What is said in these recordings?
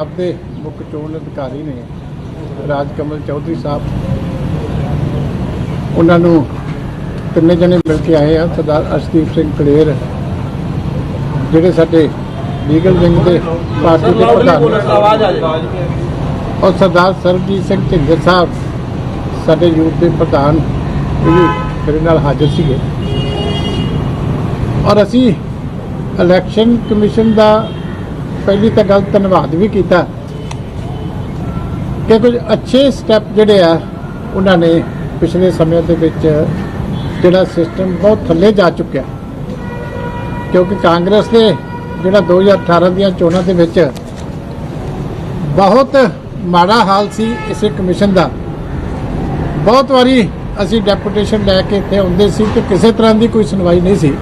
ਪੰਜਾਬ ਦੇ ਮੁੱਖ ਚੋਣ ਅਧਿਕਾਰੀ ਨੇ ਰਾਜ ਕਮਲ ਚੌਧਰੀ ਸਾਹਿਬ ਉਹਨਾਂ ਨੂੰ ਤਿੰਨੇ ਜਣੇ ਮਿਲ ਕੇ ਆਏ ਆ ਸਰਦਾਰ ਅਰਸ਼ਦੀਪ ਸਿੰਘ ਕਲੇਰ ਜਿਹੜੇ ਸਾਡੇ ਲੀਗਲ ਵਿੰਗ ਦੇ ਪਾਰਟੀ ਦੇ ਪ੍ਰਧਾਨ ਔਰ ਸਰਦਾਰ ਸਰਬਜੀਤ ਸਿੰਘ ਢਿੰਗਰ ਸਾਹਿਬ ਸਾਡੇ ਯੂਥ ਦੇ ਪ੍ਰਧਾਨ ਵੀ ਮੇਰੇ ਨਾਲ ਹਾਜ਼ਰ ਸੀਗੇ। ਔਰ ਅਸੀਂ ਇਲੈਕਸ਼ਨ ਕਮਿਸ਼ਨ ਦਾ ਪਹਿਲੀ ਤਾਂ ਗੱਲ ਧੰਨਵਾਦ ਵੀ ਕੀਤਾ। ਕਿ ਕੁਝ ਅੱਛੇ ਸਟੈਪ ਜਿਹੜੇ ਆ, ਉਹਨਾਂ ਨੇ ਪਿਛਲੇ ਸਮੇਂ ਦੇ ਵਿੱਚ ਜਿਹੜਾ ਸਿਸਟਮ ਬਹੁਤ ਥੱਲੇ ਜਾ ਚੁੱਕਿਆ। ਕਿਉਂਕਿ ਕਾਂਗਰਸ ਦੇ ਜਿਹੜਾ 2018 ਦੀਆਂ ਚੋਣਾਂ ਦੇ ਵਿੱਚ ਬਹੁਤ ਮਾੜਾ ਹਾਲ ਸੀ ਇਸੇ ਕਮਿਸ਼ਨ ਦਾ। ਬਹੁਤ ਵਾਰੀ ਅਸੀਂ ਡੈਪੂਟੇਸ਼ਨ ਲੈ ਕੇ ਇੱਥੇ ਆਉਂਦੇ ਸੀ ਤੇ ਕਿਸੇ ਤਰ੍ਹਾਂ ਦੀ ਕੋਈ ਸੁਣਵਾਈ ਨਹੀਂ ਸੀ।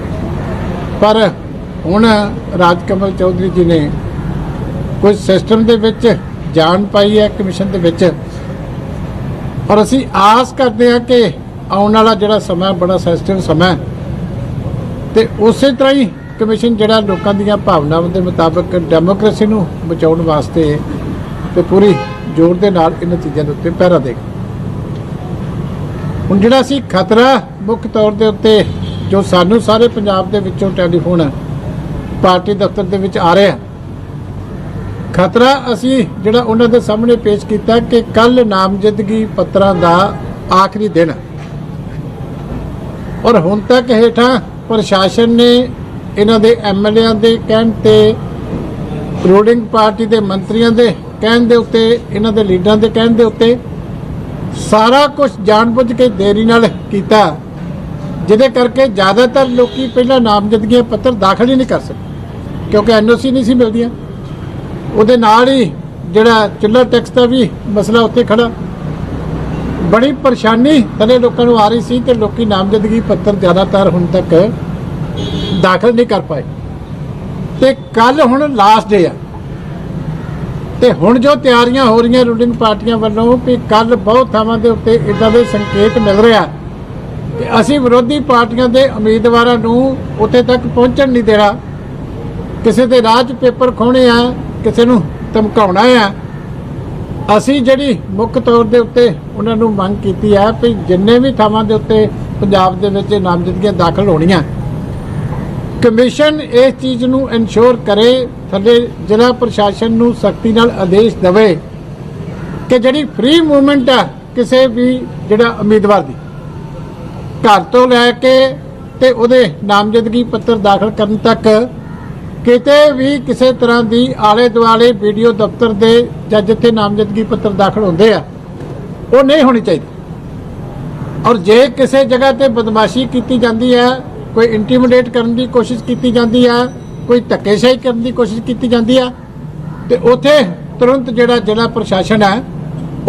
ਪਰ ਹੁਣ ਰਾਜਕਮਲ ਚੌਧਰੀ ਜੀ ਨੇ ਕੁਝ ਸਿਸਟਮ ਦੇ ਵਿੱਚ ਜਾਣ ਪਾਈ ਹੈ, ਕਮਿਸ਼ਨ ਦੇ ਵਿੱਚ। ਔਰ ਅਸੀਂ ਆਸ ਕਰਦੇ ਹਾਂ ਕਿ ਆਉਣ ਵਾਲਾ ਜਿਹੜਾ ਸਮਾਂ, ਬੜਾ ਸੈਂਸਿਟਿਵ ਸਮਾਂ ਹੈ। ਤੇ ਉਸੇ ਤਰ੍ਹਾਂ ਹੀ ਕਮਿਸ਼ਨ ਜਿਹੜਾ ਲੋਕਾਂ ਦੀਆਂ ਭਾਵਨਾਵਾਂ ਦੇ ਮੁਤਾਬਕ ਡੈਮੋਕ੍ਰੇਸੀ ਨੂੰ ਬਚਾਉਣ ਵਾਸਤੇ ਤੇ ਪੂਰੀ ਜ਼ੋਰ ਦੇ ਨਾਲ ਇਹਨਾਂ ਚੀਜ਼ਾਂ ਦੇ ਉੱਤੇ ਪਹਿਰਾ ਦੇ। ਹੁਣ ਜਿਹੜਾ ਸੀ ਖਤਰਾ ਮੁੱਖ ਤੌਰ ਦੇ ਉੱਤੇ ਜੋ ਸਾਨੂੰ ਸਾਰੇ ਪੰਜਾਬ ਦੇ ਵਿੱਚੋਂ ਟੈਲੀਫੋਨ, ਪਾਰਟੀ ਦਫ਼ਤਰ ਦੇ ਵਿੱਚ ਆ ਰਿਹਾ। ਖਤਰਾ ਅਸੀਂ ਜਿਹੜਾ ਉਹਨਾਂ ਦੇ ਸਾਹਮਣੇ ਪੇਸ਼ ਕੀਤਾ ਕਿ ਕੱਲ ਨਾਮਜ਼ਦਗੀ ਪੱਤਰਾਂ ਦਾ ਆਖਰੀ ਦਿਨ। ਔਰ ਹੁਣ ਤੱਕ ਹੇਠਾਂ ਪ੍ਰਸ਼ਾਸਨ ਨੇ ਇਹਨਾਂ ਦੇ ਐਮਐਲਏਆਂ ਦੇ ਕਹਿਣ ਤੇ ਰੂਲਿੰਗ ਪਾਰਟੀ ਦੇ ਮੰਤਰੀਆਂ ਦੇ ਕਹਿਣ ਦੇ ਉੱਤੇ, ਇਹਨਾਂ ਦੇ ਲੀਡਰਾਂ ਦੇ ਕਹਿਣ ਦੇ ਉੱਤੇ ਸਾਰਾ ਕੁਝ ਜਾਣਬੁੱਝ ਕੇ ਦੇਰੀ ਨਾਲ ਕੀਤਾ, ਜਿਹਦੇ ਕਰਕੇ ਜ਼ਿਆਦਾਤਰ ਲੋਕੀ ਪਹਿਲਾਂ ਨਾਮਜ਼ਦਗੀਆਂ ਪੱਤਰ ਦਾਖਲ ਹੀ ਨਹੀਂ ਕਰ ਸਕੇ ਕਿਉਂਕਿ ਐਨਓਸੀ ਨਹੀਂ ਸੀ ਮਿਲਦੀਆਂ। ਉਹਦੇ ਨਾਲ ਹੀ ਜਿਹੜਾ ਚੁੱਲ੍ਹਾ ਟੈਕਸ ਦਾ ਵੀ ਮਸਲਾ ਉੱਤੇ ਖੜਾ। ਬੜੀ ਪਰੇਸ਼ਾਨੀ ਥਲੇ ਲੋਕਾਂ ਨੂੰ ਆ ਰਹੀ ਸੀ ਤੇ ਲੋਕੀ ਨਾਮਜ਼ਦਗੀ ਪੱਤਰ ਜ਼ਿਆਦਾਤਰ ਹੁਣ ਤੱਕ ਦਾਖਲ ਨਹੀਂ ਕਰ ਪਾਏ। ਤੇ ਕੱਲ ਹੁਣ ਲਾਸਟ ਡੇ ਆ। ਤੇ ਹੁਣ ਜੋ ਤਿਆਰੀਆਂ ਹੋ ਰਹੀਆਂ ਰੂਲਿੰਗ ਪਾਰਟੀਆਂ ਵੱਲੋਂ ਕਿ ਕੱਲ ਬਹੁਤ ਥਾਵਾਂ ਦੇ ਉੱਤੇ ਇਦਾਂ ਦੇ ਸੰਕੇਤ ਮਿਲ ਰਿਹਾ। ਕਿ ਅਸੀਂ ਵਿਰੋਧੀ ਪਾਰਟੀਆਂ ਦੇ ਉਮੀਦਵਾਰਾਂ ਨੂੰ ਉੱਥੇ ਤੱਕ ਪਹੁੰਚਣ ਨਹੀਂ ਦੇਣਾ। ਕਿਸੇ ਦੇ ਰਾਹ 'ਚ ਪੇਪਰ ਖੋਣੇ ਆ ਕਿਸੇ ਨੂੰ ਧਮਕਾਉਣਾ ਆ। ਅਸੀਂ ਜਿਹੜੀ ਮੁੱਖ ਤੌਰ ਦੇ ਉੱਤੇ ਉਹਨਾਂ ਨੂੰ ਮੰਗ ਕੀਤੀ ਹੈ ਕਿ ਜਿੰਨੇ ਵੀ ਥਾਵਾਂ ਦੇ ਉੱਤੇ ਪੰਜਾਬ ਦੇ ਵਿੱਚ ਨਾਮਜ਼ਦਗੀਆਂ ਦਾਖਲ ਹੋਣੀਆਂ, ਕਮਿਸ਼ਨ ਇਸ ਚੀਜ਼ ਨੂੰ ਇਨਸ਼ੋਰ ਕਰੇ, ਸਾਡੇ ਜ਼ਿਲ੍ਹਾ ਪ੍ਰਸ਼ਾਸਨ ਨੂੰ ਸਖਤੀ ਨਾਲ ਆਦੇਸ਼ ਦੇਵੇ ਕਿ ਜਿਹੜੀ ਫ੍ਰੀ ਮੂਵਮੈਂਟ ਆ ਕਿਸੇ ਵੀ ਜਿਹੜਾ ਉਮੀਦਵਾਰ ਦੀ, ਘਰ ਤੋਂ ਲੈ ਕੇ ਤੇ ਉਹਦੇ ਨਾਮਜ਼ਦਗੀ ਪੱਤਰ ਦਾਖਲ ਕਰਨ ਤੱਕ ਕਿਤੇ ਵੀ ਕਿਸੇ ਤਰ੍ਹਾਂ ਦੀ ਆਲੇ ਦੁਆਲੇ ਵੀਡੀਓ ਦਫ਼ਤਰ ਦੇ ਜਾਂ ਜਿੱਥੇ ਨਾਮਜ਼ਦਗੀ ਪੱਤਰ ਦਾਖਲ ਹੁੰਦੇ ਆ, ਉਹ ਨਹੀਂ ਹੋਣੀ ਚਾਹੀਦੀ। ਔਰ ਜੇ ਕਿਸੇ ਜਗ੍ਹਾ ਤੇ ਬਦਮਾਸ਼ੀ ਕੀਤੀ ਜਾਂਦੀ ਹੈ, ਕੋਈ ਇੰਟੀਮੀਡੇਟ ਕਰਨ ਦੀ ਕੋਸ਼ਿਸ਼ ਕੀਤੀ ਜਾਂਦੀ ਹੈ, ਕੋਈ ਧੱਕੇਸ਼ਾਹੀ ਕਰਨ ਦੀ ਕੋਸ਼ਿਸ਼ ਕੀਤੀ ਜਾਂਦੀ ਆ ਤੇ ਉਥੇ ਤੁਰੰਤ ਜਿਹੜਾ ਜ਼ਿਲ੍ਹਾ ਪ੍ਰਸ਼ਾਸਨ ਹੈ,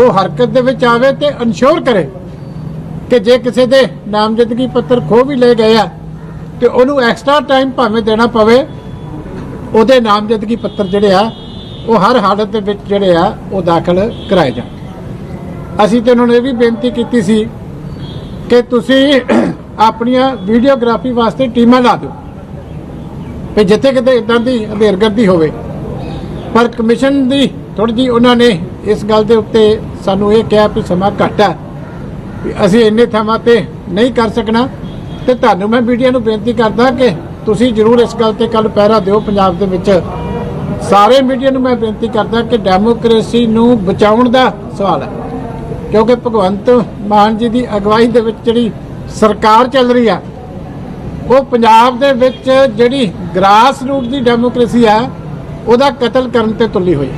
ਉਹ ਹਰਕਤ ਦੇ ਵਿੱਚ ਆਵੇ ਤੇ ਇਨਸ਼ੋਰ ਕਰੇ ਕਿ ਜੇ ਕਿਸੇ ਦੇ ਨਾਮਜ਼ਦਗੀ ਪੱਤਰ ਖੋ ਵੀ ਲਏ ਗਏ ਆ, ਤੇ ਉਹਨੂੰ ਐਕਸਟਰਾ ਟਾਈਮ ਭਾਵੇਂ ਦੇਣਾ ਪਵੇ ਉਹਦੇ ਨਾਮਜ਼ਦਗੀ ਪੱਤਰ ਜਿਹੜੇ ਆ, ਉਹ ਹਰ ਹਾਲਤ ਦੇ ਵਿੱਚ ਜਿਹੜੇ ਆ, ਉਹ ਦਾਖਲ ਕਰਾਏ ਜਾਣ। ਅਸੀਂ ਤੇ ਉਹਨਾਂ ਨੂੰ ਇਹ ਵੀ ਬੇਨਤੀ ਕੀਤੀ ਸੀ ਕਿ ਤੁਸੀਂ ਆਪਣੀਆਂ ਵੀਡੀਓਗ੍ਰਾਫੀ ਵਾਸਤੇ ਟੀਮਾਂ ਲਾ ਦਿਓ। ਵੀ ਜਿੱਥੇ ਕਿਤੇ ਇਦਾਂ ਦੀ ਅਧੇਰਗਰਦੀ ਹੋਵੇ। ਪਰ ਕਮਿਸ਼ਨ ਦੀ ਥੋੜੀ ਜੀ ਉਹਨਾਂ ਨੇ ਇਸ ਗੱਲ ਦੇ ਉੱਤੇ ਸਾਨੂੰ ਇਹ ਕਿਹਾ ਵੀ ਸਮਾਂ ਘੱਟ ਹੈ। ਅਸੀਂ ਇੰਨੇ ਥਾਵਾਂ ਤੇ ਨਹੀਂ ਕਰ ਸਕਣਾ। ਤੇ ਤੁਹਾਨੂੰ ਮੈਂ ਮੀਡੀਆ ਨੂੰ ਬੇਨਤੀ ਕਰਦਾ ਕਿ ਤੁਸੀਂ ਜ਼ਰੂਰ ਇਸ ਗੱਲ ਤੇ ਕੱਲ ਪਹਿਰਾ ਦਿਓ ਪੰਜਾਬ ਦੇ ਵਿੱਚ। ਸਾਰੇ ਮੀਡੀਆ ਨੂੰ ਮੈਂ ਬੇਨਤੀ ਕਰਦਾ ਕਿ ਡੈਮੋਕ੍ਰੇਸੀ ਨੂੰ ਬਚਾਉਣ ਦਾ ਸਵਾਲ ਹੈ। ਕਿਉਂਕਿ ਭਗਵੰਤ ਮਾਨ ਜੀ ਦੀ ਅਗਵਾਈ ਦੇ ਵਿੱਚ ਜਿਹੜੀ ਸਰਕਾਰ ਚੱਲ ਰਹੀ ਆ, ਉਹ ਪੰਜਾਬ ਦੇ ਵਿੱਚ ਜਿਹੜੀ ਗ੍ਰਾਸ ਰੂਟ ਦੀ ਡੈਮੋਕ੍ਰੇਸੀ ਆ ਉਹਦਾ ਕਤਲ ਕਰਨ ਤੇ ਤੁਲੀ ਹੋਈ।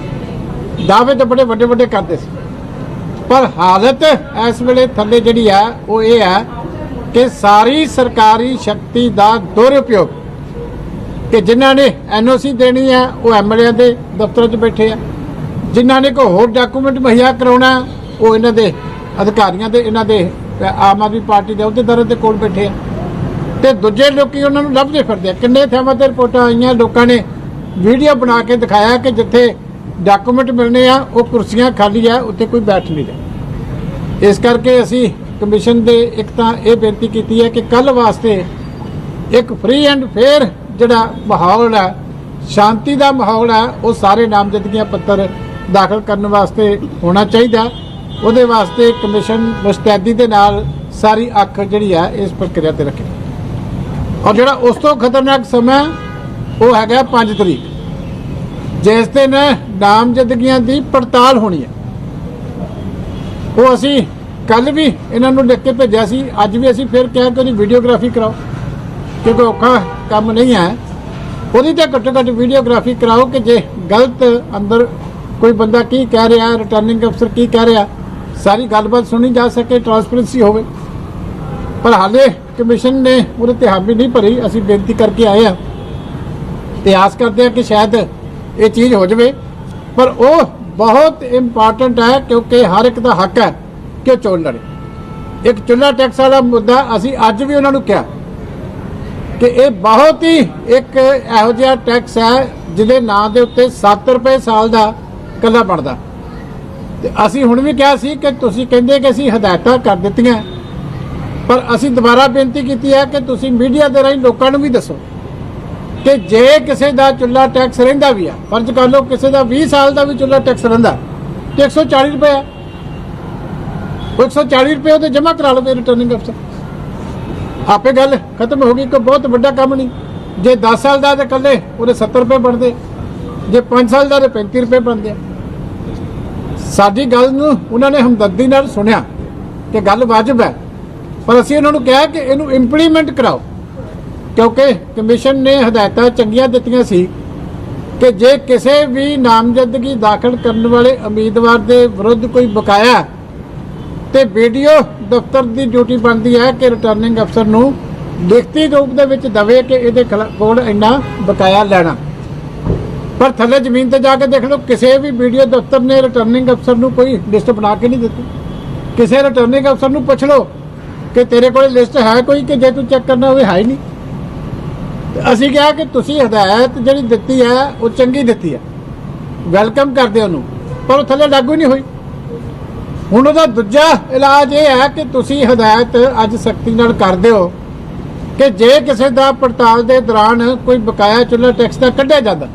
ਦਾਅਵੇ ਤਾਂ ਬੜੇ ਵੱਡੇ ਵੱਡੇ ਕਰਦੇ ਸੀ। ਪਰ ਹਾਲਤ ਇਸ ਵੇਲੇ ਥੱਲੇ ਜਿਹੜੀ ਆ, ਉਹ ਇਹ ਹੈ ਕਿ ਸਾਰੀ ਸਰਕਾਰੀ ਸ਼ਕਤੀ ਦਾ ਦੁਰਉਪਯੋਗ ਕਿ ਜਿਨ੍ਹਾਂ ਨੇ ਐਨਓਸੀ ਦੇਣੀ ਹੈ, ਉਹ ਐਮਐਲਏ ਦੇ ਦਫ਼ਤਰਾਂ 'ਚ ਬੈਠੇ ਆ। ਜਿਨ੍ਹਾਂ ਨੇ ਕੋਈ ਹੋਰ ਡਾਕੂਮੈਂਟ ਮੁਹੱਈਆ ਕਰਾਉਣਾ, ਉਹ ਇਹਨਾਂ ਦੇ ਅਧਿਕਾਰੀਆਂ ਦੇ, ਇਹਨਾਂ ਦੇ ਆਮ ਆਦਮੀ ਪਾਰਟੀ ਦੇ ਅਹੁਦੇਦਾਰਾਂ ਦੇ ਕੋਲ ਬੈਠੇ ਆ। ਤੇ ਦੂਜੇ ਲੋਕੀ ਉਹਨਾਂ ਨੂੰ ਲੱਭਦੇ ਫਿਰਦੇ ਆ। ਕਿੰਨੇ ਥਾਵਾਂ ਤੇ ਰਿਪੋਰਟਾਂ ਆਈਆਂ, ਲੋਕਾਂ ਨੇ ਵੀਡੀਓ ਬਣਾ ਕੇ ਦਿਖਾਇਆ ਕਿ ਜਿੱਥੇ ਡਾਕੂਮੈਂਟ ਮਿਲਨੇ ਆ, ਉਹ ਕੁਰਸੀਆਂ ਖਾਲੀ ਆ, ਉੱਥੇ ਕੋਈ ਬੈਠ ਨਹੀਂ ਰਿਹਾ। ਇਸ ਕਰਕੇ ਅਸੀਂ ਕਮਿਸ਼ਨ ਦੇ ਇੱਕ ਤਾਂ ਇਹ ਬੇਨਤੀ ਕੀਤੀ ਹੈ ਕਿ ਕੱਲ ਵਾਸਤੇ ਇੱਕ ਫ੍ਰੀ ਐਂਡ ਫੇਅਰ ਜਿਹੜਾ ਮਾਹੌਲ ਹੈ, ਸ਼ਾਂਤੀ ਦਾ ਮਾਹੌਲ ਹੈ, ਉਹ ਸਾਰੇ ਨਾਮਜ਼ਦਗੀਆਂ ਪੱਤਰ ਦਾਖਲ ਕਰਨ ਵਾਸਤੇ ਹੋਣਾ ਚਾਹੀਦਾ ਉਹਦੇ ਵਾਸਤੇ ਕਮਿਸ਼ਨ ਮੁਸਤੈਦੀ ਦੇ ਨਾਲ ਸਾਰੀ ਅੱਖ ਜਿਹੜੀ ਹੈ, ਇਸ ਪ੍ਰਕਿਰਿਆ ਤੇ ਰੱਖੇ। ਔਰ ਜਿਹੜਾ ਉਸ ਤੋਂ ਖਤਰਨਾਕ ਸਮਾਂ ਉਹ ਹੈਗਾ 5 ਤਰੀਕ। ਜਿਸ ਦਿਨ ਨਾਮਜ਼ਦਗੀਆਂ ਦੀ ਪੜਤਾਲ ਹੋਣੀ ਹੈ। ਉਹ ਅਸੀਂ ਕੱਲ ਵੀ ਇਹਨਾਂ ਨੂੰ ਲਿਖ ਕੇ ਭੇਜਿਆ ਸੀ, ਅੱਜ ਵੀ ਅਸੀਂ ਫਿਰ ਕਿਹਾ ਕਿ ਉਹਦੀ ਵੀਡੀਓਗ੍ਰਾਫੀ ਕਰਾਓ। ਕਿਉਂਕਿ ਔਖਾ ਕੰਮ ਨਹੀਂ ਹੈ, ਉਹਦੀ ਤਾਂ ਘੱਟੋ ਘੱਟ ਵੀਡੀਓਗ੍ਰਾਫੀ ਕਰਾਓ ਕਿ ਜੇ ਗਲਤ ਅੰਦਰ ਕੋਈ ਬੰਦਾ ਕੀ ਕਹਿ ਰਿਹਾ ਰਿਟਰਨਿੰਗ ਅਫਸਰ ਕੀ ਕਹਿ ਰਿਹਾ, ਸਾਰੀ ਗੱਲਬਾਤ ਸੁਣੀ ਜਾ ਸਕੇ ਟਰਾਂਸਪੇਰੈਂਸੀ ਹੋਵੇ। ਪਰ ਹਾਲੇ ਕਮਿਸ਼ਨ ਨੇ ਉਹਦੇ ਤੇ ਹਾਮੀ ਨਹੀਂ ਭਰੀ, ਅਸੀਂ ਬੇਨਤੀ ਕਰਕੇ ਆਏ ਆ ਤੇ ਆਸ ਕਰਦੇ ਆ ਕਿ ਸ਼ਾਇਦ ਇਹ ਚੀਜ਼ ਹੋ ਜਾਵੇ। ਪਰ ਉਹ ਬਹੁਤ ਇੰਪੋਰਟੈਂਟ ਹੈ, ਕਿਉਂਕਿ ਹਰ ਇੱਕ ਦਾ ਹੱਕ ਹੈ ਕਿ ਉਹ ਚੋਣ ਲੜੇ। ਇੱਕ ਚੁੱਲ੍ਹਾ ਟੈਕਸ ਵਾਲਾ ਮੁੱਦਾ ਅਸੀਂ ਅੱਜ ਵੀ ਉਹਨਾਂ ਨੂੰ ਕਿਹਾ। ਕਿ ਇਹ ਬਹੁਤ ਹੀ ਇੱਕ ਇਹੋ ਜਿਹਾ ਟੈਕਸ ਹੈ ਜਿਹਦੇ ਨਾਂ ਦੇ ਉੱਤੇ 7 ਰੁਪਏ ਸਾਲ ਦਾ ਕੱਲਾ ਬਣਦਾ। ਤੇ ਅਸੀਂ ਹੁਣ ਵੀ ਕਿਹਾ ਸੀ ਕਿ ਤੁਸੀਂ ਕਹਿੰਦੇ ਕਿ ਅਸੀਂ ਹਦਾਇਤਾਂ ਕਰ ਦਿੱਤੀਆਂ। ਪਰ ਅਸੀਂ ਦੁਬਾਰਾ ਬੇਨਤੀ ਕੀਤੀ ਹੈ ਕਿ ਤੁਸੀਂ ਮੀਡੀਆ ਦੇ ਰਾਹੀਂ ਲੋਕਾਂ ਨੂੰ ਵੀ ਦੱਸੋ ਕਿ ਜੇ ਕਿਸੇ ਦਾ ਚੁੱਲਾ ਟੈਕਸ ਰਹਿੰਦਾ ਵੀ ਆ, ਫਰਜ਼ ਕਰ ਲਓ ਕਿਸੇ ਦਾ 20 ਸਾਲ ਦਾ ਵੀ ਚੁੱਲਾ ਟੈਕਸ ਰਹਿੰਦਾ, ਤੇ 140 ਰੁਪਏ ਆ। ਉਹ 140 ਰੁਪਏ ਉਹਦੇ ਜਮ੍ਹਾਂ ਕਰਾ ਲਵੇ ਰਿਟਰਨਿੰਗ ਅਫਸਰ ਆਪੇ ਗੱਲ ਖਤਮ ਹੋ ਗਈ ਕੋਈ ਬਹੁਤ ਵੱਡਾ ਕੰਮ ਨਹੀਂ। ਜੇ 10 ਸਾਲ ਦਾ ਤੇ ਕੱਲੇ ਉਹਦੇ 70 ਰੁਪਏ ਬਣਦੇ। ਜੇ 5 ਸਾਲ ਦਾ ਤੇ 35 ਰੁਪਏ ਬਣਦੇ। ਸਾਡੀ ਗੱਲ ਨੂੰ ਉਹਨਾਂ ਨੇ ਹਮਦਰਦੀ ਨਾਲ ਸੁਣਿਆ ਕਿ ਗੱਲ ਵਾਜਬ ਹੈ। ਪਰ ਅਸੀਂ ਉਹਨਾਂ ਨੂੰ ਕਿਹਾ ਕਿ ਇਹਨੂੰ ਇੰਪਲੀਮੈਂਟ ਕਰਾਓ। ਕਿਉਂਕਿ ਕਮਿਸ਼ਨ ਨੇ ਹਦਾਇਤਾਂ ਚੰਗੀਆਂ ਦਿੱਤੀਆਂ ਸੀ ਕਿ ਜੇ ਕਿਸੇ ਵੀ ਨਾਮਜ਼ਦਗੀ ਦਾਖਲ ਕਰਨ ਵਾਲੇ ਉਮੀਦਵਾਰ ਦੇ ਵਿਰੁੱਧ ਕੋਈ ਬਕਾਇਆ ਤੇ ਵੀਡੀਓ ਦਫ਼ਤਰ ਦੀ ਡਿਊਟੀ ਬਣਦੀ ਹੈ ਕਿ ਰਿਟਰਨਿੰਗ ਅਫਸਰ ਨੂੰ ਲਿਖਤੀ ਰੂਪ ਦੇ ਵਿੱਚ ਦਵੇ ਕਿ ਇਹਦੇ ਖਿਲਾ- ਕੋਲ ਇੰਨਾ ਬਕਾਇਆ ਲੈਣਾ। ਪਰ ਥੱਲੇ ਜ਼ਮੀਨ ਤੇ ਜਾ ਕੇ ਦੇਖ ਲਓ, ਕਿਸੇ ਵੀ ਵੀਡੀਓ ਦਫ਼ਤਰ ਨੇ ਰਿਟਰਨਿੰਗ ਅਫਸਰ ਨੂੰ ਕੋਈ ਲਿਸਟ ਬਣਾ ਕੇ ਨਹੀਂ ਦਿੱਤੀ। ਕਿਸੇ ਰਿਟਰਨਿੰਗ ਅਫਸਰ ਨੂੰ ਪੁੱਛ ਲਓ ਕਿ ਤੇਰੇ ਕੋਲ ਲਿਸਟ ਹੈ ਕੋਈ ਕਿ ਜੇ ਤੂੰ ਚੈੱਕ ਕਰਨਾ ਹੋਵੇ, ਹੈ ਹੀ ਨਹੀਂ। ਅਸੀਂ ਕਿਹਾ ਕਿ ਤੁਸੀਂ ਹਦਾਇਤ ਜਿਹੜੀ ਦਿੱਤੀ ਹੈ, ਉਹ ਚੰਗੀ ਦਿੱਤੀ ਹੈ। ਵੈਲਕਮ ਕਰਦੇ ਉਹਨੂੰ, ਪਰ ਉਹ ਥੱਲੇ ਲਾਗੂ ਨਹੀਂ ਹੋਈ। ਹੁਣ ਉਹਦਾ ਦੂਜਾ ਇਲਾਜ ਇਹ ਹੈ ਕਿ ਤੁਸੀਂ ਹਦਾਇਤ ਅੱਜ ਸਖਤੀ ਨਾਲ ਕਰਦੇ ਹੋ ਕਿ ਜੇ ਕਿਸੇ ਦਾ ਪੜਤਾਲ ਦੇ ਦੌਰਾਨ ਕੋਈ ਬਕਾਇਆ ਚੁੱਲ੍ਹਾ ਟੈਕਸ ਦਾ ਕੱਢਿਆ ਜਾਂਦਾ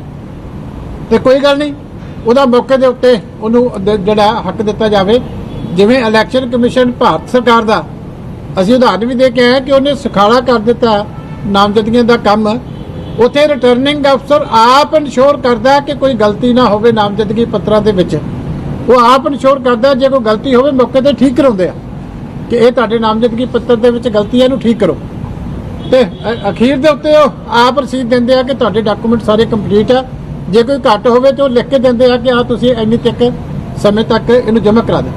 ਤੇ ਕੋਈ ਗੱਲ ਨਹੀਂ, ਉਹਦਾ ਮੌਕੇ ਦੇ ਉੱਤੇ ਉਹਨੂੰ ਜਿਹੜਾ ਹੱਕ ਦਿੱਤਾ ਜਾਵੇ। ਜਿਵੇਂ ਇਲੈਕਸ਼ਨ ਕਮਿਸ਼ਨ ਭਾਰਤ ਸਰਕਾਰ ਦਾ, ਅਸੀਂ ਉਦਾਹਰਨ ਵੀ ਦੇ ਕੇ ਆਏ ਕਿ ਉਹਨੇ ਸੁਖਾਲਾ ਕਰ ਦਿੱਤਾ ਨਾਮਜ਼ਦਗੀਆਂ ਦਾ ਕੰਮ। ਉੱਥੇ ਰਿਟਰਨਿੰਗ ਅਫਸਰ ਆਪ ਇਨਸ਼ੋਰ ਕਰਦਾ ਕਿ ਕੋਈ ਗਲਤੀ ਨਾ ਹੋਵੇ ਨਾਮਜ਼ਦਗੀ ਪੱਤਰਾਂ ਦੇ ਵਿੱਚ। ਉਹ ਆਪ ਇਨਸ਼ੋਰ ਕਰਦਾ, ਜੇ ਕੋਈ ਗਲਤੀ ਹੋਵੇ ਮੌਕੇ ਤੇ ਠੀਕ ਕਰਾਉਂਦੇ ਆ। ਕਿ ਇਹ ਤੁਹਾਡੇ ਨਾਮਜ਼ਦਗੀ ਪੱਤਰ ਦੇ ਵਿੱਚ ਗਲਤੀ ਹੈ, ਇਹਨੂੰ ਠੀਕ ਕਰੋ। ਤੇ ਅਖੀਰ ਦੇ ਉੱਤੇ ਉਹ ਆਪ ਰਸੀਦ ਦਿੰਦੇ ਆ ਕਿ ਤੁਹਾਡੇ ਡਾਕੂਮੈਂਟ ਸਾਰੇ ਕੰਪਲੀਟ ਆ। ਜੇ ਕੋਈ ਘੱਟ ਹੋਵੇ ਤੇ ਉਹ ਲਿਖ ਕੇ ਦਿੰਦੇ ਆ ਕਿ ਆ ਤੁਸੀਂ ਇੰਨੀ ਤੱਕ, ਸਮੇਂ ਤੱਕ ਇਹਨੂੰ ਜਮ੍ਹਾਂ ਕਰਾ ਦਿਓ।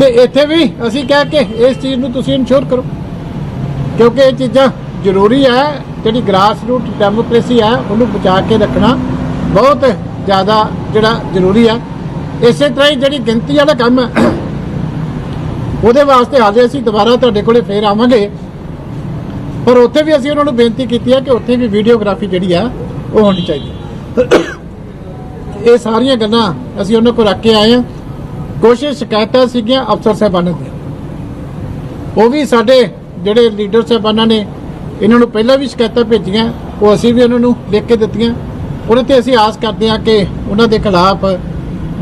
ਤੇ ਇੱਥੇ ਵੀ ਅਸੀਂ ਕਹਿ ਕੇ ਇਸ ਚੀਜ਼ ਨੂੰ ਤੁਸੀਂ ਇਨਸ਼ੋਰ ਕਰੋ। ਕਿਉਂਕਿ ਇਹ ਚੀਜ਼ਾਂ ਜ਼ਰੂਰੀ ਹੈ ਜਿਹੜੀ ਗ੍ਰਾਸ ਰੂਟ ਡੈਮੋਕ੍ਰੇਸੀ ਹੈ ਉਹਨੂੰ ਬਚਾ ਕੇ ਰੱਖਣਾ ਬਹੁਤ ਜ਼ਿਆਦਾ ਜਿਹੜਾ ਜ਼ਰੂਰੀ ਹੈ ਇਸੇ ਤਰ੍ਹਾਂ ਹੀ ਜਿਹੜੀ ਗਿਣਤੀ ਵਾਲਾ ਕੰਮ ਹੈ ਉਹਦੇ ਵਾਸਤੇ ਹਾਲੇ ਅਸੀਂ, ਦੁਬਾਰਾ ਤੁਹਾਡੇ ਕੋਲੇ ਫੇਰ ਆਵਾਂਗੇ। ਪਰ ਉੱਥੇ ਵੀ ਅਸੀਂ ਉਹਨਾਂ ਨੂੰ ਬੇਨਤੀ ਕੀਤੀ ਹੈ ਕਿ ਉੱਥੇ ਵੀ ਵੀਡੀਓਗ੍ਰਾਫੀ ਜਿਹੜੀ ਆ, ਉਹ ਹੋਣੀ ਚਾਹੀਦੀ। ਇਹ ਸਾਰੀਆਂ ਗੱਲਾਂ ਅਸੀਂ ਉਹਨਾਂ ਕੋਲ ਰੱਖ ਕੇ ਆਏ ਹਾਂ। ਕੁਝ ਸ਼ਿਕਾਇਤਾਂ ਸੀਗੀਆਂ ਅਫਸਰ ਸਾਹਿਬਾਨਾਂ ਦੀਆਂ। ਉਹ ਵੀ ਸਾਡੇ ਜਿਹੜੇ ਲੀਡਰ ਸਾਹਿਬਾਨਾਂ ਨੇ, ਇਹਨਾਂ ਨੂੰ ਪਹਿਲਾਂ ਵੀ ਸ਼ਿਕਾਇਤਾਂ ਭੇਜੀਆਂ, ਉਹ ਅਸੀਂ ਵੀ ਉਹਨਾਂ ਨੂੰ ਲਿਖ ਕੇ ਦਿੱਤੀਆਂ। ਉਹਨਾਂ ਤੇ ਅਸੀਂ ਆਸ ਕਰਦੇ ਹਾਂ ਕਿ ਉਹਨਾਂ ਦੇ ਖਿਲਾਫ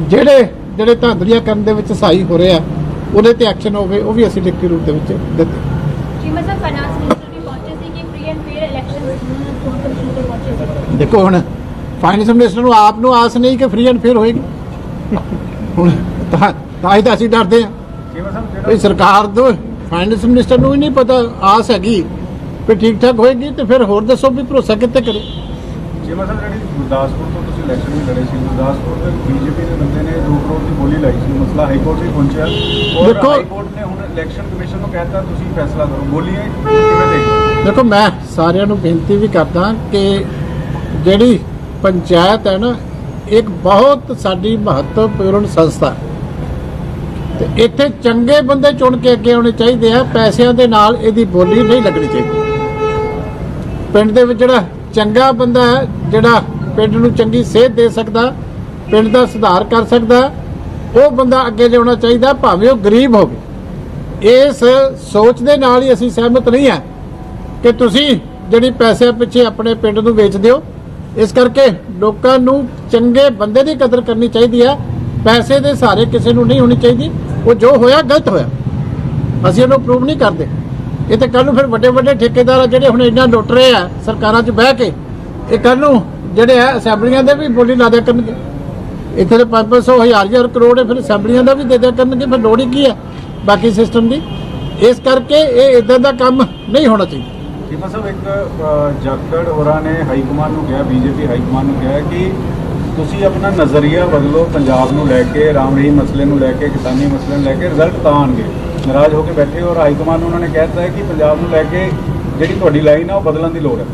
ਜਿਹੜੇ ਜਿਹੜੇ ਧਾਂਦਲੀਆਂ ਕਰਨ ਦੇ ਵਿੱਚ ਸਹਾਈ ਹੋ ਰਿਹਾ ਉਹਦੇ ਤੇ ਐਕਸ਼ਨ ਹੋਵੇ ਉਹ ਵੀ ਅਸੀਂ ਲਿਖਤੀ ਰੂਪ ਦੇ ਵਿੱਚ ਦਿੱਤੇ। ਜੀ ਮਤਲਬ ਫਾਈਨਾਂਸ ਮਿਨਿਸਟਰ ਵੀ ਪਹੁੰਚੇ ਸੀ ਕਿ ਫ੍ਰੀ ਐਂਡ ਫੇਅਰ ਇਲੈਕਸ਼ਨ ਦੇਖੋ ਹੁਣ ਫਾਈਨੈਂਸ ਮਿਨਿਸਟਰ ਨੂੰ ਆਪ ਨੂੰ ਆਸ ਨਹੀਂ ਕਿ ਫ੍ਰੀ ਐਂਡ ਫੇਅਰ ਹੋਏਗੀ। ਹੁਣ ਤਾਂ ਤਾਂ ਤਾਂ ਅਸੀਂ ਡਰਦੇ ਜਿਹੜਾ ਵੀ ਸਰਕਾਰ ਤੋਂ ਫਾਈਨੈਂਸ ਮਿਨਿਸਟਰ ਨੂੰ ਹੀ ਨਹੀਂ ਪਤਾ ਆਸ ਹੈਗੀ ਵੀ ਠੀਕ ਠਾਕ ਹੋਏਗੀ ਤੇ ਫਿਰ ਹੋਰ ਦੱਸੋ ਵੀ ਭਰੋਸਾ ਕਿੱਥੇ ਕਰੇ। ਜਿਵੇਂ ਸਾਹਿਬ ਜਿਹੜੀ ਗੁਰਦਾਸਪੁਰ ਤੋਂ ਤੁਸੀਂ ਇਲੈਕਸ਼ਨ ਵੀ ਲੜੇ ਸੀ ਗੁਰਦਾਸਪੁਰ ਦੇ ਬੀਜੇਪੀ ਦੇ ਬੰਦੇ ਨੇ 2 ਕਰੋੜ ਦੀ ਬੋਲੀ ਲਾਈ ਸੀ ਮਸਲਾ ਹਾਈ ਕੋਰਟ ਵੀ ਪਹੁੰਚਿਆ। ਔਰ ਦੇਖੋ- ਹਾਈ ਕੋਰਟ ਨੇ ਹੁਣ ਇਲੈਕਸ਼ਨ ਕਮਿਸ਼ਨ ਨੂੰ ਕਹਿਤਾ ਤੁਸੀਂ ਫੈਸਲਾ ਕਰੋ। ਬੋਲੀ ਹੈ ਕਿਵੇਂ ਦੇਖਦੇ ਦੇਖੋ ਮੈਂ ਸਾਰਿਆਂ ਨੂੰ ਬੇਨਤੀ ਵੀ ਕਰਦਾ ਕਿ ਜਿਹੜੀ ਪੰਚਾਇਤ ਹੈ ਨਾ ਇੱਕ ਬਹੁਤ ਸਾਡੀ ਮਹੱਤਵਪੂਰਨ ਸੰਸਥਾ ਹੈ। ਤੇ ਇੱਥੇ ਚੰਗੇ ਬੰਦੇ ਚੁਣ ਕੇ ਅੱਗੇ ਆਉਣੇ ਚਾਹੀਦੇ ਆ ਪੈਸਿਆਂ ਦੇ ਨਾਲ ਇਹਦੀ ਬੋਲੀ ਨਹੀਂ ਲੱਗਣੀ ਚਾਹੀਦੀ। ਪਿੰਡ ਦੇ ਵਿੱਚ ਜਿਹੜਾ ਚੰਗਾ ਬੰਦਾ ਹੈ ਜਿਹੜਾ ਪਿੰਡ ਨੂੰ ਚੰਗੀ ਸੇਧ ਦੇ ਸਕਦਾ, ਪਿੰਡ ਦਾ ਸੁਧਾਰ ਕਰ ਸਕਦਾ, ਉਹ ਬੰਦਾ ਅੱਗੇ ਲਿਆਉਣਾ ਚਾਹੀਦਾ, ਭਾਵੇਂ ਉਹ ਗਰੀਬ ਹੋਵੇ। ਇਸ ਸੋਚ ਦੇ ਨਾਲ ਹੀ ਅਸੀਂ ਸਹਿਮਤ ਨਹੀਂ ਹਾਂ ਕਿ ਤੁਸੀਂ ਜਿਹੜੀ ਪੈਸੇ ਪਿੱਛੇ ਆਪਣੇ ਪਿੰਡ ਨੂੰ ਵੇਚ ਦਿਓ। ਇਸ ਕਰਕੇ ਲੋਕਾਂ ਨੂੰ ਚੰਗੇ ਬੰਦੇ ਦੀ ਕਦਰ ਕਰਨੀ ਚਾਹੀਦੀ ਹੈ। ਪੈਸੇ ਦੇ ਸਹਾਰੇ ਕਿਸੇ ਨੂੰ ਨਹੀਂ ਹੋਣੀ ਚਾਹੀਦੀ। ਉਹ ਜੋ ਹੋਇਆ, ਗਲਤ ਹੋਇਆ। ਅਸੀਂ ਇਹਨੂੰ ਪ੍ਰੂਵ ਨਹੀਂ ਕਰਦੇ। ਇਹ ਤਾਂ ਕੱਲ ਨੂੰ ਫਿਰ ਵੱਡੇ ਵੱਡੇ ਠੇਕੇਦਾਰ ਆ ਜਿਹੜੇ ਹੁਣ ਇੰਨਾ ਲੁੱਟ ਰਹੇ ਆ, ਸਰਕਾਰਾਂ 'ਚ ਬਹਿ ਕੇ। ਇਹ ਕੱਲ ਨੂੰ ਜਿਹੜੇ ਹੈ ਅਸੈਂਬਲੀਆਂ ਦੇ ਵੀ ਬੋਲੀ ਲਾ ਦਿਆ ਕਰਨਗੇ। ਇੱਥੇ ਦੇ 500 ਹਜ਼ਾਰ ਹਜ਼ਾਰ ਕਰੋੜ ਹੈ ਫਿਰ ਅਸੈਂਬਲੀਆਂ ਦਾ ਵੀ ਦੇ ਦਿਆ ਕਰਨਗੇ, ਫਿਰ ਲੋੜ ਹੀ ਕੀ ਹੈ ਬਾਕੀ ਸਿਸਟਮ ਦੀ? ਇਸ ਕਰਕੇ ਇਹ ਇਦਾਂ ਦਾ ਕੰਮ ਨਹੀਂ ਹੋਣਾ ਚਾਹੀਦਾ। ਚੀਮਾ ਸਾਹਿਬ, ਇੱਕ ਜਾਖੜ ਹੋਰਾਂ ਨੇ ਹਾਈ ਕਮਾਂਡ ਨੂੰ ਕਿਹਾ, ਬੀਜੇਪੀ ਹਾਈ ਕਮਾਂਡ ਨੂੰ ਕਿਹਾ ਕਿ ਤੁਸੀਂ ਆਪਣਾ ਨਜ਼ਰੀਆ ਬਦਲੋ ਪੰਜਾਬ ਨੂੰ ਲੈ ਕੇ, ਰਾਮ ਰਹੀ ਮਸਲੇ ਨੂੰ ਲੈ ਕੇ ਕਿਸਾਨੀ ਮਸਲੇ ਨੂੰ ਲੈ ਕੇ ਰਿਜ਼ਲਟ ਤਾਂ ਆਉਣਗੇ। ਨਾਰਾਜ਼ ਹੋ ਕੇ ਬੈਠੇ ਔਰ ਹਾਈ ਕਮਾਂਡ ਨੂੰ ਉਹਨਾਂ ਨੇ ਕਹਿ ਦਿੱਤਾ ਹੈ ਕਿ ਪੰਜਾਬ ਨੂੰ ਲੈ ਕੇ ਜਿਹੜੀ ਤੁਹਾਡੀ ਲਾਈਨ ਆ ਉਹ ਬਦਲਣ ਦੀ ਲੋੜ ਹੈ।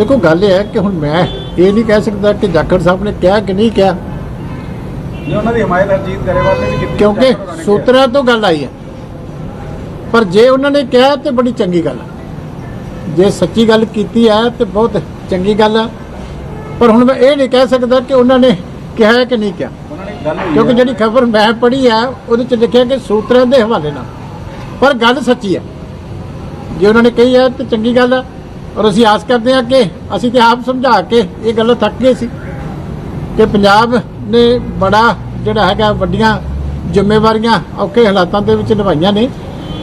ਦੇਖੋ ਗੱਲ ਇਹ ਹੈ ਕਿ ਹੁਣ ਮੈਂ ਇਹ ਨਹੀਂ ਕਹਿ ਸਕਦਾ ਕਿ ਜਾਖੜ ਸਾਹਿਬ ਨੇ ਕਿਹਾ ਕਿ ਨਹੀਂ ਕਿਹਾ। ਜੇ ਉਹਨਾਂ ਦੀ ਹਮਾਇਤ ਹਰਜੀਤ ਗਰੇਵਾਲ ਨੇ ਵੀ ਕੀਤੀ ਕਿਉਂਕਿ। ਸੂਤਰਾਂ ਤੋਂ ਗੱਲ ਆਈ ਹੈ। ਪਰ ਜੇ ਉਹਨਾਂ ਨੇ ਕਿਹਾ ਤੇ ਬੜੀ ਚੰਗੀ ਗੱਲ ਹੈ ਜੇ ਸੱਚੀ ਗੱਲ ਕੀਤੀ ਹੈ ਤੇ ਬਹੁਤ ਚੰਗੀ ਗੱਲ ਹੈ ਪਰ ਹੁਣ ਮੈਂ ਇਹ ਨਹੀਂ ਕਹਿ ਸਕਦਾ ਕਿ ਉਹਨਾਂ ਨੇ ਕਿਹਾ ਹੈ ਕਿ ਨਹੀਂ ਕਿਹਾ। ਕਿਉਂਕਿ। ਜਿਹੜੀ ਖਬਰ ਮੈਂ ਪੜ੍ਹੀ ਹੈ ਉਹਦੇ ਚ ਲਿਖਿਆ ਕਿ ਸੂਤਰਾਂ ਦੇ ਹਵਾਲੇ ਨਾਲ। ਪਰ ਗੱਲ ਸੱਚੀ ਹੈ। ਜੇ ਉਹਨਾਂ ਨੇ ਕਹੀ ਹੈ ਤੇ ਚੰਗੀ ਗੱਲ ਹੈ ਔਰ ਅਸੀਂ ਆਸ ਕਰਦੇ ਹਾਂ ਕਿ ਅਸੀਂ ਤੇ ਆਪ ਸਮਝਾ ਕੇ ਇਹ ਗੱਲਾਂ ਥੱਕ ਗਏ ਸੀ ਕਿ ਪੰਜਾਬ ਨੇ ਬੜਾ ਜਿਹੜਾ ਹੈਗਾ ਵੱਡੀਆਂ ਜ਼ਿੰਮੇਵਾਰੀਆਂ ਔਖੇ ਹਾਲਾਤਾਂ ਦੇ ਵਿੱਚ ਨਿਭਾਈਆਂ ਨੇ।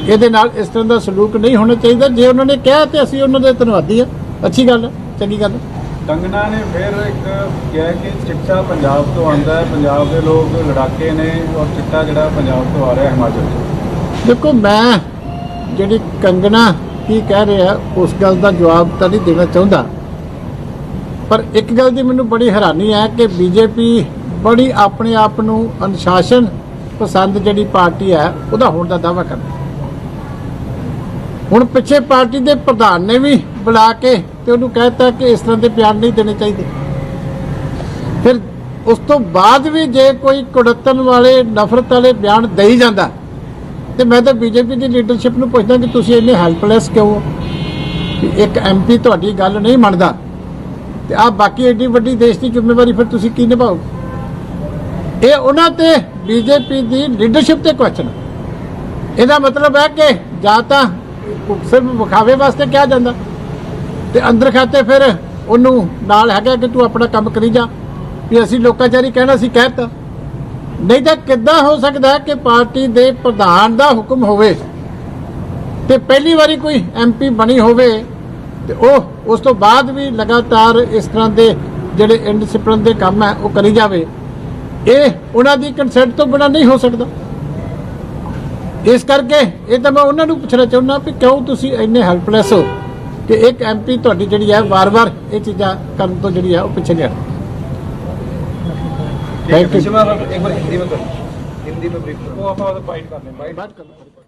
ਇਹਦੇ ਨਾਲ ਇਸ ਤਰ੍ਹਾਂ ਦਾ ਸਲੂਕ ਨਹੀਂ ਹੋਣਾ ਚਾਹੀਦਾ। ਜੇ ਉਹਨਾਂ ਨੇ ਕਿਹਾ ਤੇ ਅਸੀਂ ਉਹਨਾਂ ਦੇ ਧੰਨਵਾਦੀ ਹਾਂ। ਅੱਛੀ ਗੱਲ ਚੰਗੀ ਗੱਲ ਕੰਗਨਾ ਨੇ ਫਿਰ ਇੱਕ ਕਿਹਾ ਕਿ ਚਿੱਟਾ ਪੰਜਾਬ ਤੋਂ ਆਂਦਾ ਹੈ। ਪੰਜਾਬ ਦੇ ਲੋਕ ਲੜਾਕੇ ਨੇ ਔਰ ਚਿੱਟਾ ਜਿਹੜਾ ਪੰਜਾਬ ਤੋਂ ਆ ਰਿਹਾ ਹਿਮਾਚਲ ਤੋਂ ਦੇਖੋ ਮੈਂ ਜਿਹੜੀ ਕੰਗਣਾ ਕੀ ਕਹਿ ਰਿਹਾ, ਉਸ ਗੱਲ ਦਾ ਜਵਾਬ ਤਾਂ ਨਹੀਂ ਦੇਣਾ ਚਾਹੁੰਦਾ। ਪਰ ਇੱਕ ਗੱਲ ਦੀ ਮੈਨੂੰ ਬੜੀ ਹੈਰਾਨੀ ਹੈ ਕਿ ਬੀਜੇਪੀ ਬੜੀ ਆਪਣੇ ਆਪ ਨੂੰ ਅਨੁਸ਼ਾਸਨ ਪਸੰਦ ਜਿਹੜੀ ਪਾਰਟੀ ਹੈ, ਉਹਦਾ ਹੋਣ ਦਾ ਦਾਅਵਾ ਕਰਦੀ ਹੁਣ ਪਿੱਛੇ ਪਾਰਟੀ ਦੇ ਪ੍ਰਧਾਨ ਨੇ ਵੀ ਬੁਲਾ ਕੇ ਤੇ ਉਹਨੂੰ ਕਹਿਤਾ ਕਿ ਇਸ ਤਰ੍ਹਾਂ ਦੇ ਬਿਆਨ ਨਹੀਂ ਦੇਣੇ ਚਾਹੀਦੇ। ਫਿਰ ਉਸ ਤੋਂ ਬਾਅਦ ਵੀ ਜੇ ਕੋਈ ਕੁੜੱਤਨ ਵਾਲੇ ਨਫ਼ਰਤ ਵਾਲੇ ਬਿਆਨ ਦੇਈ ਜਾਂਦਾ ਤੇ ਮੈਂ ਤਾਂ ਬੀਜੇਪੀ ਦੀ ਲੀਡਰਸ਼ਿਪ ਨੂੰ ਪੁੱਛਦਾ ਕਿ ਤੁਸੀਂ ਇੰਨੇ ਹੈਲਪਲੈਸ ਕਿਉਂ ਹੋ? ਕਿ ਇੱਕ ਐਮਪੀ ਤੁਹਾਡੀ ਗੱਲ ਨਹੀਂ ਮੰਨਦਾ। ਤੇ ਆ ਬਾਕੀ ਐਡੀ ਵੱਡੀ ਦੇਸ਼ ਦੀ ਜ਼ਿੰਮੇਵਾਰੀ ਫਿਰ ਤੁਸੀਂ ਕੀ ਨਿਭਾਓ ਇਹ ਉਹਨਾਂ ਤੇ ਬੀਜੇਪੀ ਦੀ ਲੀਡਰਸ਼ਿਪ ਤੇ ਕੁਐਸਚਨ ਇਹਦਾ ਮਤਲਬ ਹੈ ਕਿ ਜਾਂ ਤਾਂ ਸਿਰਫ ਵਿਖਾਵੇ ਵਾਸਤੇ ਕਿਹਾ ਜਾਂਦਾ, ਤੇ ਅੰਦਰ ਖਾਤੇ ਫਿਰ ਉਹਨੂੰ ਨਾਲ ਹੈਗਾ ਕਿ ਤੂੰ ਆਪਣਾ ਕੰਮ ਕਰੀ ਜਾ। ਵੀ ਅਸੀਂ ਲੋਕਾਂ ਚਾਰੀ ਕਹਿਣਾ ਸੀ, ਕਹਿਤਾ। ਨਹੀਂ ਤਾਂ ਕਿੱਦਾਂ ਹੋ ਸਕਦਾ ਕਿ ਪਾਰਟੀ ਦੇ ਪ੍ਰਧਾਨ ਦਾ ਹੁਕਮ ਹੋਵੇ ਤੇ ਪਹਿਲੀ ਵਾਰੀ ਕੋਈ ਐਮਪੀ ਬਣੀ ਹੋਵੇ ਤੇ ਉਹ ਉਸ ਤੋਂ ਬਾਅਦ ਵੀ ਲਗਾਤਾਰ ਇਸ ਤਰ੍ਹਾਂ ਦੇ ਜਿਹੜੇ ਇਨਡਿਸਪਲਿਨ ਦੇ ਕੰਮ ਹੈ, ਉਹ ਕਰੀ ਜਾਵੇ। ਇਹ ਉਹਨਾਂ ਦੀ ਕੰਸੈਂਟ ਤੋਂ ਬਿਨਾਂ ਨਹੀਂ ਹੋ ਸਕਦਾ। ਇਸ ਕਰਕੇ ਇਹ ਤਾਂ ਮੈਂ ਉਹਨਾਂ ਨੂੰ ਪੁੱਛਣਾ ਚਾਹੁੰਦਾ ਵੀ ਕਿਉਂ ਤੁਸੀਂ ਇੰਨੇ ਹੈਲਪਲੈਸ ਹੋ ਕਿ ਇੱਕ ਐਮਪੀ ਤੁਹਾਡੀ ਜਿਹੜੀ ਹੈ ਵਾਰ-ਵਾਰ ਇਹ ਚੀਜ਼ਾਂ ਕਰਨ ਤੋਂ ਜਿਹੜੀ ਹੈ ਉਹ ਪਿੱਛੇ ਨਹੀਂ ਹਟਦੀ। थैंक यू एक बार हिंदी में करो हिंदी में ब्रीफ करो वो आप फाइट कर लें फाइट कर लें